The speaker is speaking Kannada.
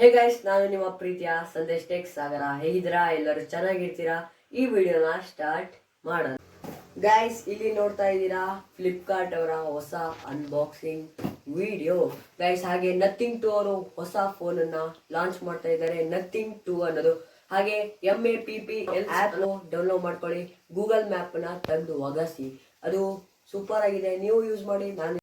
ಹೇ ಗೈಸ್ ನಾನು ನಿಮ್ಮ ಪ್ರೀತಿಯ ಸಂದೇಶ್ ಟೆಕ್ ಸಾಗರ ಹೇಗಿದ್ದೀರಾ? ಎಲ್ಲರೂ ಚೆನ್ನಾಗಿರ್ತೀರಾ? ಈ ವಿಡಿಯೋನ ಸ್ಟಾರ್ಟ್ ಮಾಡೋಣ. ಗೈಸ್ ಇಲ್ಲಿ ನೋಡ್ತಾ ಇದ್ದೀರಾ ಫ್ಲಿಪ್ಕಾರ್ಟ್ ಅವರ ಹೊಸ ಅನ್ಬಾಕ್ಸಿಂಗ್ ವಿಡಿಯೋ ಗೈಸ್ ಹಾಗೆ ನಥಿಂಗ್ ಟು ಅವರು ಹೊಸ ಫೋನ್ ಅನ್ನ ಲಾಂಚ್ ಮಾಡ್ತಾ ಇದ್ದಾರೆ. ನಥಿಂಗ್ ಟು ಅನ್ನೋದು. ಹಾಗೆ M A P P L app download ಮಾಡ್ಕೊಳ್ಳಿ. ಗೂಗಲ್ ಮ್ಯಾಪ್ನ ತಂದು ಒಗಸಿ. ಅದು ಸೂಪರ್ ಆಗಿದೆ. ನೀವು ಯೂಸ್ ಮಾಡಿ ನಾನು